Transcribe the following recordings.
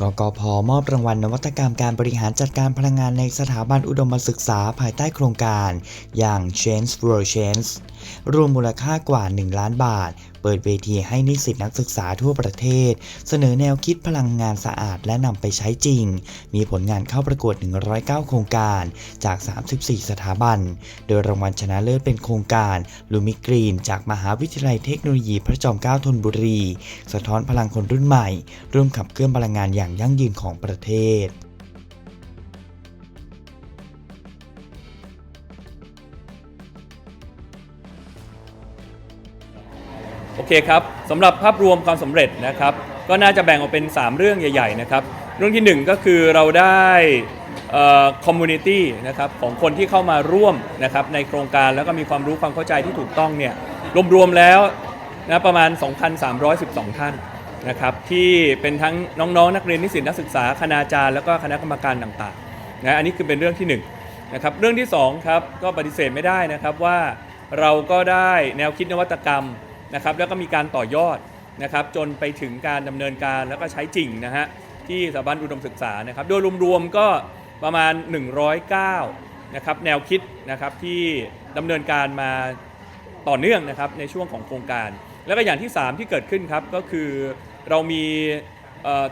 กกพมอบรางวัลนวัตกรรมการบริหารจัดการพลังงานในสถาบันอุดมศึกษาภายใต้โครงการอย่าง Change for Change รวมมูลค่ากว่า 1 ล้านบาท ปิดเวทีให้นิสิตนักศึกษาทั่วประเทศ เสนอแนวคิดพลังงานสะอาดและนำไปใช้จริง มีผลงานเข้าประกวด 109 โครงการจาก 34 สถาบัน โดยรางวัลชนะเลิศเป็นโครงการลูมิกรีน จากมหาวิทยาลัยเทคโนโลยีพระจอมเกล้าธนบุรี สะท้อนพลังคนรุ่นใหม่ ร่วมขับเคลื่อนพลังงานอย่างยั่งยืนของประเทศ โอเคครับสำหรับภาพรวมความสำเร็จนะครับ ก็น่าจะแบ่งออกเป็น 3 เรื่องใหญ่ๆนะครับเรื่องทีหนึ่1 ก็คือเราได้คอมมูนิตี้นะครับของคนที่เข้ามาร่วมนะครับในโครงการแล้วก็มีความรู้ความเข้าใจที่ถูกต้องเนี่ยรวมๆแล้วนะประมาณ 2,312 ท่านนะครับที่เป็นทั้งน้องๆนักเรียนนิสิตนักศึกษาคณาจารย์แล้วก็คณะกรรมการต่างๆนะอันนี้คือเป็นเรื่องที่1นะครับเรื่องที่2ครับก็ปฏิเสธไม่ได้นะครับว่าเราก็ได้แนวคิดนวัตกรรม นะครับแล้วก็มีการต่อยอดนะครับจนไปถึงการดำเนินการแล้วก็ใช้จริงนะฮะที่สถาบันอุดมศึกษานะครับโดยรวมๆก็ประมาณ 109นะครับแนวคิดนะครับที่ดำเนินการมาต่อเนื่องนะครับในช่วงของโครงการ แล้วก็อย่างที่ 3 ที่เกิดขึ้นครับก็คือเรามี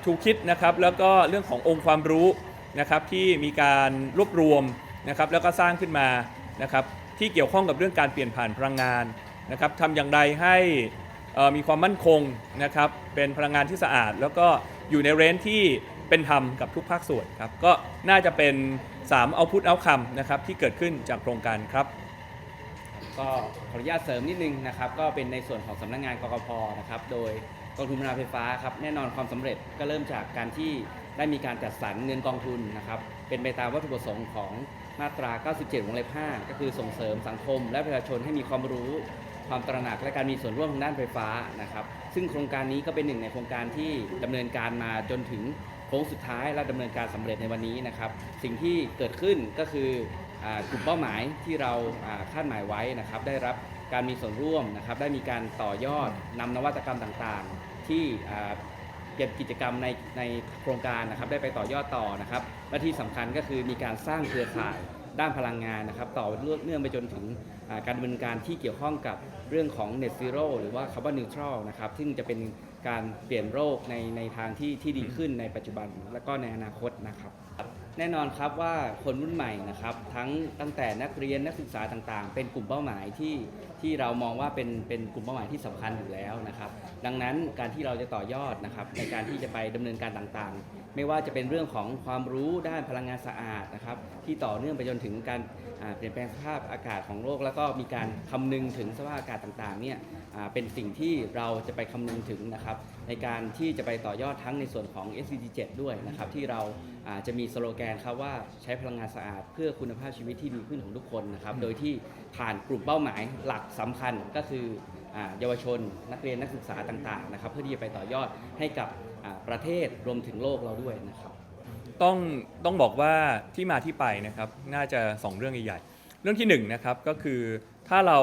ทูคิดนะครับแล้วก็เรื่องขององค์ความรู้นะครับที่มีการรวบรวมนะครับแล้วก็สร้างขึ้นมานะครับที่เกี่ยวข้องกับเรื่องการเปลี่ยนผ่านพลังงาน นะครับทำอย่างไรให้มีความมั่นคงนะครับเป็นพลังงานที่สะอาด แล้วก็อยู่ในเรนจ์ที่เป็นธรรมกับทุกภาคส่วนครับก็น่าจะเป็น3เอาพุทเอาคำนะครับที่เกิดขึ้นจากโครงการครับก็ขออนุญาตเสริมนิดนึงนะครับก็เป็นในส่วนของสำนักงานกกพนะครับโดยกองทุนพลังไฟฟ้าครับแน่นอนความสำเร็จก็เริ่มจากการที่ได้มีการจัดสรรเงินกองทุนนะครับเป็นไปตามวัตถุประสงค์ของมาตรา 97 วงเล็บ 5 ก็คือส่งเสริมสังคม และประชาชนให้มีความรู้ ความตระหนักและการมีส่วนร่วมทางด้านไฟฟ้านะครับ ซึ่งโครงการนี้ก็เป็นหนึ่งในโครงการที่ดำเนินการมาจนถึงโค้งสุดท้ายและดำเนินการสำเร็จในวันนี้นะครับ สิ่งที่เกิดขึ้นก็คือกลุ่มเป้าหมายที่เราคาดหมายไว้นะครับ ได้รับการมีส่วนร่วมนะครับ ได้มีการต่อยอดนำนวัตกรรมต่างๆ ที่อ่าเก็บกิจกรรมในในโครงการนะครับ ได้ไปต่อยอดต่อนะครับและที่สำคัญก็คือมีการสร้างเครือข่ายด้านพลังงานนะครับ ต่อเนื่องไปจนถึง การดำเนินการที่เกี่ยวข้องกับเรื่องของ Net Zero หรือว่า Carbon Neutral นะครับ ซึ่งจะเป็นการเปลี่ยนโลกในในทางที่ที่ดีขึ้นในปัจจุบันและก็ในอนาคตนะครับ แน่นอนครับว่าคนรุ่นใหม่นะครับ ทั้งตั้งแต่นักเรียนนักศึกษาต่างๆ เป็นกลุ่มเป้าหมายที่ ที่เรามองว่าเป็นเป็นกลุ่มเป้าหมายที่สำคัญอยู่แล้วนะครับ ดังนั้นการที่เราจะต่อยอดนะครับในการที่จะไปดำเนินการต่างๆ ไม่ว่าจะเป็นเรื่องของความรู้ด้านพลังงานสะอาดนะครับที่ต่อเนื่องไปจนถึงการเปลี่ยนแปลงสภาพอากาศของโลก แล้วก็มีการคำนึงถึงสภาพอากาศต่างๆเนี่ยเป็นสิ่งที่เราจะไปคำนึงถึงนะครับในการที่จะไปต่อยอดทั้งในส่วนของ SDG 7ด้วยนะครับที่เราจะมีสโลแกนครับว่าใช้พลังงานสะอาด เพื่อคุณภาพชีวิตที่ดีขึ้นของทุกคนนะครับโดยที่ผ่านกลุ่มเป้าหมายหลักสำคัญก็คือเยาวชนนักเรียนนักศึกษาต่างๆนะครับเพื่อที่จะไปต่อยอดให้กับประเทศรวมถึงโลกเราด้วยนะครับต้องต้องบอกว่าที่มาที่ไปนะครับน่าจะ 2 เรื่องใหญ่ๆเรื่องที่1นงนะครับก็คือถ้าเรา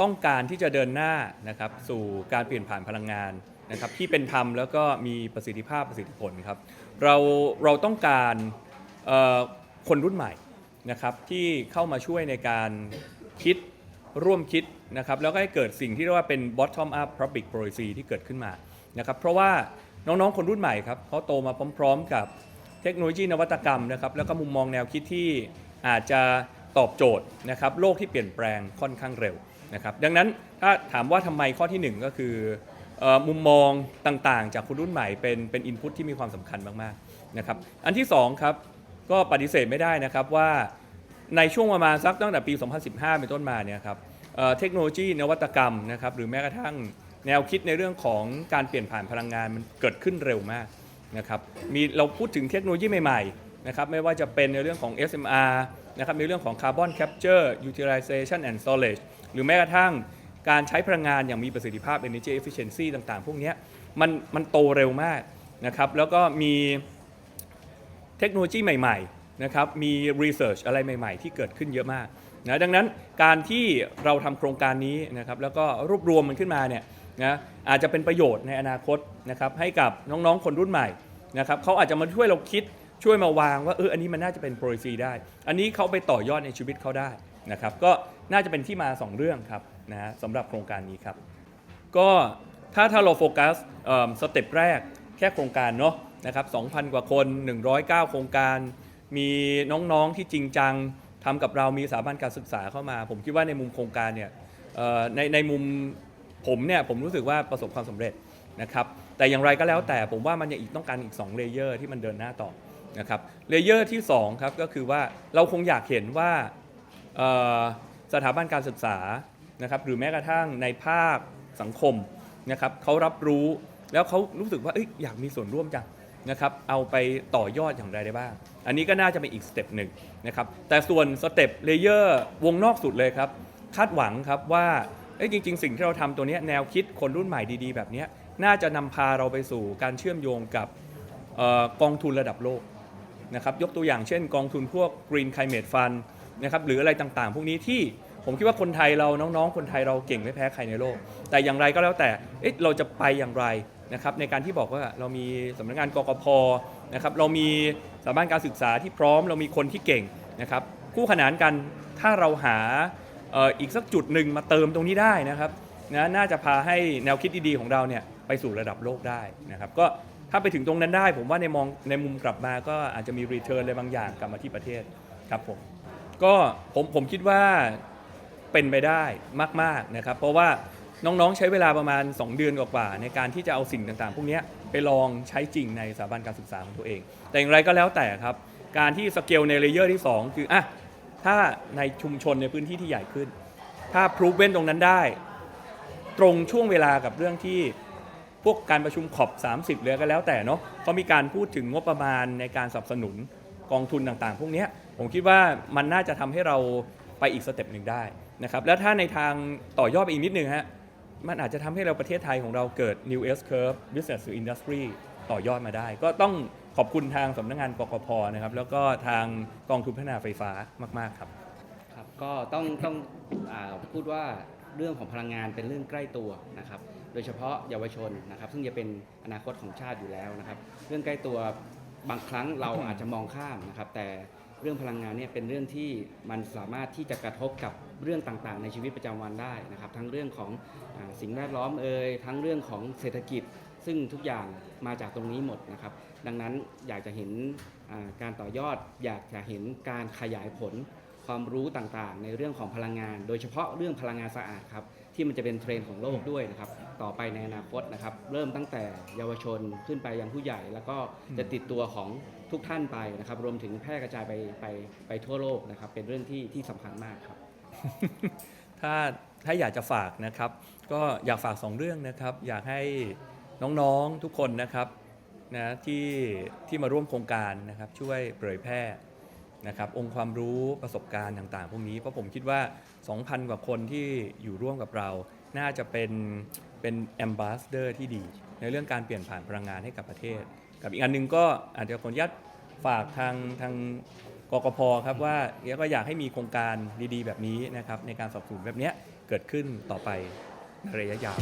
ต้องการที่จะเดินหน้านะครับสู่การเปลี่ยนผ่านพลังงานนะครับที่เป็นธรรมแล้วก็มีประสิทธิภาพประสิทธิผลครับเราเราต้องการคนรุ่นใหม่นะครับที่เข้ามาช่วยในการคิด ร่วมคิดนะครับแล้วก็ให้เกิดสิ่งที่เรียกว่าเป็น bottom up public policy ที่เกิดขึ้นมานะครับเพราะว่าน้องๆคนรุ่นใหม่ครับเขาโตมาพร้อม ๆ กับเทคโนโลยีนวัตกรรมนะครับแล้วก็มุมมองแนวคิดที่อาจจะตอบโจทย์นะครับโลกที่เปลี่ยนแปลงค่อนข้างเร็วนะครับดังนั้นถ้าถามว่าทำไมข้อที่หนึ่งก็คือเอ่อมุมมองต่างๆ จากคนรุ่นใหม่เป็นเป็นอินพุตที่มีความสำคัญมากๆนะครับอันที่สองครับก็ปฏิเสธไม่ได้นะครับว่า ในช่วงประมาณสักตั้งแต่ปี 2015 เป็นต้นมาเนี่ยครับเเทคโนโลยีนวัตกรรมนะครับหรือแม้กระทั่งแนวคิดในเรื่องของการเปลี่ยนผ่านพลังงานมันเกิดขึ้นเร็วมากนะครับมีเราพูดถึงเทคโนโลยีใหม่ๆนะครับไม่ว่าจะเป็นในเรื่องของ SMR นะครับในเรื่องของ Carbon Capture Utilization and Storage หรือแม้กระทั่งการใช้พลังงานอย่างมีประสิทธิภาพ Energy Efficiency ต่างๆ พวกนี้มันมันโตเร็วมากนะครับแล้วก็มีเทคโนโลยีใหม่ ๆ นะครับมี Research อะไรใหม่ ๆ ที่เกิดขึ้นเยอะมากนะดังนั้นการที่เราทำโครงการนี้นะครับแล้วก็รวบรวมมันขึ้นมาเนี่ยนะอาจจะเป็นประโยชน์ในอนาคตนะครับให้กับน้องๆคนรุ่นใหม่นะครับเขาอาจจะมาช่วยเราคิดช่วยมาวางว่าเอออันนี้มันน่าจะเป็น policy ได้ อันนี้เขาไปต่อยอดในชีวิตเขาได้นะครับก็น่าจะเป็นที่มา 2 เรื่องครับนะสำหรับโครงการนี้ครับ ก็ถ้าถ้าเราโฟกัสสเต็ปแรกแค่โครงการเนาะนะครับ2,000 กว่าคน 109 โครงการ มีน้องๆที่จริงจังทำกับเรามีสถาบันการศึกษาเข้ามา ผมคิดว่าในมุมโครงการเนี่ยเอ่อในในมุมผมเนี่ยผมรู้สึกว่าประสบความสำเร็จนะครับแต่อย่างไรก็แล้วแต่ผมว่ามันยังอีกต้องการอีก2เลเยอร์ที่มันเดินหน้าต่อนะครับเลเยอร์ที่2ครับก็คือว่าเราคงอยากเห็นว่าเอ่อสถาบันการศึกษานะครับหรือแม้กระทั่งในภาคสังคมนะครับเขารับรู้แล้วเขารู้สึกว่าเอยอยากมีส่วนร่วมจัง นะครับเอาไปต่อยอดอย่างไรได้บ้าง อันนี้ก็น่าจะเป็นอีกสเต็ปหนึ่งนะครับแต่ส่วนสเต็ปเลเยอร์วงนอกสุดเลยครับคาดหวังครับว่าจริง ๆ สิ่งที่เราทำตัวนี้แนวคิดคนรุ่นใหม่ดีๆ แบบนี้น่าจะนำพาเราไปสู่การเชื่อมโยงกับออกองทุนระดับโลกนะครับยกตัวอย่างเช่น กองทุนพวก Green Climate Fund นะครับหรืออะไรต่างๆ พวกนี้ที่ ผมคิดว่าคนไทยเราน้องๆ คนไทยเราเก่งไม่แพ้ใครในโลก แต่อย่างไรก็แล้วแต่เอ๊ะเราจะไปอย่างไรนะครับในการที่บอกว่าเรามีสำนักงานกกพนะครับเรามีสถาบันการศึกษาที่พร้อม เรามีคนที่เก่งนะครับคู่ขนานกันถ้าเราหาอีกสักจุดหนึ่งมาเติมตรงนี้ได้นะครับนะน่าจะพาให้แนวคิดดีๆของเราเนี่ยไปสู่ระดับโลกได้นะครับก็ถ้าไปถึงตรงนั้นได้ ผมว่าในมองในมุมกลับมาก็อาจจะมีรีเทิร์นอะไรบางอย่างกลับมาที่ประเทศครับผมก็ผมผมคิดว่า เป็นไปได้มากๆนะครับ เพราะว่าน้องๆ ใช้เวลาประมาณ 2 เดือนกว่าๆในการที่จะเอาสิ่งต่างๆ พวกนี้ไปลองใช้จริงในสถาบันการศึกษาของตัวเอง แต่อย่างไรก็แล้วแต่ครับ การที่สเกลในเลเยอร์ที่ 2 คืออะถ้าในชุมชนในพื้นที่ที่ใหญ่ขึ้น ถ้าพรูฟเว้นตรงนั้นได้ ตรงช่วงเวลากับเรื่องที่พวกการประชุมขอบ 30เหลือก็แล้วแต่เนาะเขามีการพูดถึงงบประมาณในการสนับสนุนกองทุนต่างๆ พวกนี้ผมคิดว่ามันน่าจะทำให้เราไปอีกสเต็ปหนึ่งได้ นะครับแล้วถ้าในทางต่อยอดไปอีกนิดนึงฮะมันอาจจะทำให้เราประเทศไทยของเราเกิด New S Curve Business to Industry ต่อยอดมาได้ ก็ต้องขอบคุณทางสำนักงานกกพนะครับแล้วก็ทางกองทุนพัฒนาไฟฟ้ามากๆครับ ครับก็ต้องต้องอาพูดว่าเรื่องของพลังงานเป็นเรื่องใกล้ตัวนะครับ โดยเฉพาะเยาวชนนะครับ ซึ่งจะเป็นอนาคตของชาติอยู่แล้วนะครับ เรื่องใกล้ตัวบางครั้งเราอาจจะมองข้ามนะครับ แต่เรื่องพลังงานเนี่ยเป็นเรื่องที่มันสามารถที่จะกระทบกับ เรื่องต่างๆ ในชีวิตประจำวันได้นะครับ ทั้งเรื่องของอาสิ่งแวดล้อมเอ่ยทั้งเรื่องของเศรษฐกิจ ซึ่งทุกอย่างมาจากตรงนี้หมดนะครับ ดังนั้นอยากจะเห็นอ่าการต่อยอด อยากจะเห็นการขยายผลความรู้ต่างๆ ในเรื่องของพลังงาน โดยเฉพาะเรื่องพลังงานสะอาดครับที่มันจะเป็นเทรนด์ของโลกด้วยนะครับต่อไปในอนาคตนะครับเริ่มตั้งแต่เยาวชนขึ้นไปยังผู้ใหญ่ แล้วก็จะติดตัวของทุกท่านไปนะครับรวมถึงแพร่กระจายไปไปไปทั่วโลกนะครับเป็นเรื่องที่ที่สำคัญมากครับ ถ้าถ้าอยากจะฝากนะครับ ก็อยากฝาก 2 เรื่องนะครับ อยากให้น้องๆทุกคนนะครับนะที่ที่มาร่วมโครงการนะครับช่วยเผยแพร่นะครับองค์ความรู้ประสบการณ์ต่างๆ พวกนี้เพราะผมคิดว่า 2,000 กว่าคนที่อยู่ร่วมกับเรา น่าจะเป็นเป็นแอมบาสเดอร์ที่ดี ในเรื่องการเปลี่ยนผ่านพลังงานให้กับประเทศ กับอีกอันหนึงก็อาจจะขออนุญาตฝากทางทาง กกพครับว่าก็อยากให้มีโครงการดีๆ แบบนี้นะครับในการสอบสวนแบบนี้เกิดขึ้นต่อไปในระยะยาว